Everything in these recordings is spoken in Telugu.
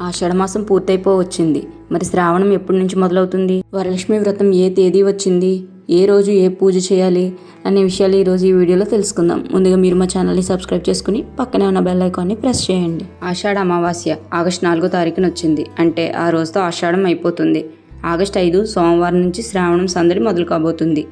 ఆషాఢమాసం పూర్తయిపో వచ్చింది మరి శ్రావణం ఎప్పటి నుంచి మొదలవుతుంది? వరలక్ష్మి వ్రతం ఏ తేదీ వచ్చింది? ఏ రోజు ఏ పూజ చేయాలి? అనే విషయాలు ఈరోజు ఈ వీడియోలో తెలుసుకుందాం. ముందుగా మీరు మా ఛానల్ని సబ్స్క్రైబ్ చేసుకుని పక్కనే ఉన్న బెల్ ఐకాన్ని ప్రెస్ చేయండి. ఆషాఢ అమావాస్య ఆగస్టు నాలుగో తారీఖున వచ్చింది. అంటే ఆ రోజుతో ఆషాఢం అయిపోతుంది. ఆగస్టు ఐదు సోమవారం నుంచి శ్రావణం సందడి మొదలు కాబోతుంది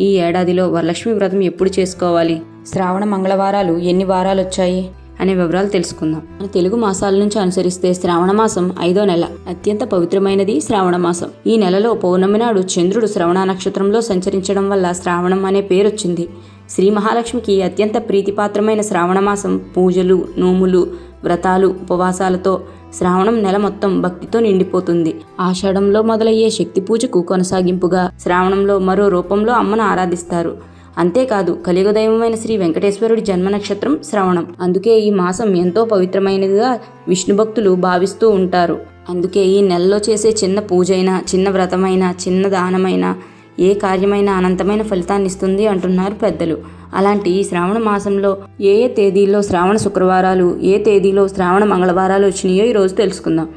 ఈ ఏడాదిలో వరలక్ష్మి వ్రతం ఎప్పుడు చేసుకోవాలి? శ్రావణ మంగళవారాలు ఎన్ని వారాలు వచ్చాయి? అనే వివరాలు తెలుసుకుందాం. మన తెలుగు మాసాల నుంచి అనుసరిస్తే శ్రావణ మాసం ఐదో నెల. అత్యంత పవిత్రమైనది శ్రావణ మాసం. ఈ నెలలో పౌర్ణమి నాడు చంద్రుడు శ్రవణ నక్షత్రంలో సంచరించడం వల్ల శ్రావణం అనే పేరొచ్చింది శ్రీ మహాలక్ష్మికి అత్యంత ప్రీతిపాత్రమైన శ్రావణ మాసం పూజలు నోములు వ్రతాలు ఉపవాసాలతో శ్రావణం నెల మొత్తం భక్తితో నిండిపోతుంది. ఆషాఢంలో మొదలయ్యే శక్తి పూజకు కొనసాగింపుగా శ్రావణంలో మరో రూపంలో అమ్మను ఆరాధిస్తారు. అంతేకాదు కలియుగదైవమైన శ్రీ వెంకటేశ్వరుడి జన్మ నక్షత్రం శ్రవణం. అందుకే ఈ మాసం ఎంతో పవిత్రమైనదిగా విష్ణు భక్తులు భావిస్తూ ఉంటారు. అందుకే ఈ నెలలో చేసే చిన్న పూజైనా చిన్న వ్రతమైనా చిన్న దానమైనా ఏ కార్యమైనా అనంతమైన ఫలితాన్ని ఇస్తుంది అంటున్నారు పెద్దలు. అలాంటి ఈ శ్రావణ మాసంలో ఏ ఏ తేదీల్లో శ్రావణ శుక్రవారాలు ఏ తేదీలో శ్రావణ మంగళవారాలు వచ్చినాయో ఈరోజు తెలుసుకుందాం.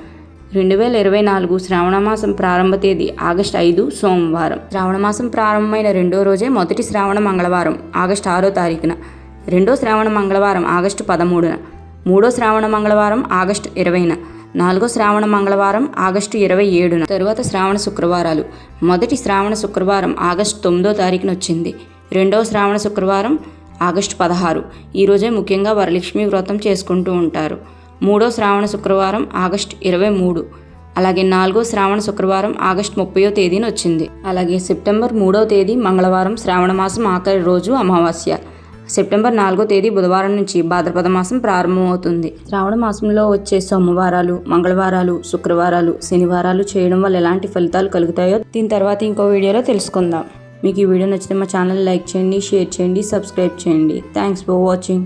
రెండు వేల ఇరవై నాలుగు శ్రావణమాసం ప్రారంభ తేదీ ఆగస్టు ఐదు సోమవారం. శ్రావణమాసం ప్రారంభమైన రెండో రోజే మొదటి శ్రావణ మంగళవారం ఆగస్టు ఆరో తారీఖున. రెండో శ్రావణ మంగళవారం ఆగస్టు పదమూడున. మూడో శ్రావణ మంగళవారం ఆగస్టు ఇరవైన. నాలుగో శ్రావణ మంగళవారం ఆగస్టు ఇరవై ఏడున. తరువాత శ్రావణ శుక్రవారాలు. మొదటి శ్రావణ శుక్రవారం ఆగస్టు తొమ్మిదో తారీఖున వచ్చింది. రెండవ శ్రావణ శుక్రవారం ఆగస్టు పదహారు. ఈరోజే ముఖ్యంగా వరలక్ష్మి వ్రతం చేసుకుంటూ ఉంటారు. మూడో శ్రావణ శుక్రవారం ఆగస్టు ఇరవై మూడు. అలాగే నాలుగో శ్రావణ శుక్రవారం ఆగస్టు ముప్పయో తేదీన వచ్చింది. అలాగే సెప్టెంబర్ మూడో తేదీ మంగళవారం శ్రావణ మాసం ఆఖరి రోజు అమావాస్య. సెప్టెంబర్ నాలుగో తేదీ బుధవారం నుంచి భాద్రపద మాసం ప్రారంభమవుతుంది. శ్రావణ మాసంలో వచ్చే సోమవారాలు మంగళవారాలు శుక్రవారాలు శనివారాలు చేయడం వల్ల ఎలాంటి ఫలితాలు కలుగుతాయో దీని తర్వాత ఇంకో వీడియోలో తెలుసుకుందాం. మీకు ఈ వీడియో నచ్చితే మా ఛానల్ లైక్ చేయండి షేర్ చేయండి సబ్స్క్రైబ్ చేయండి. Thanks for watching.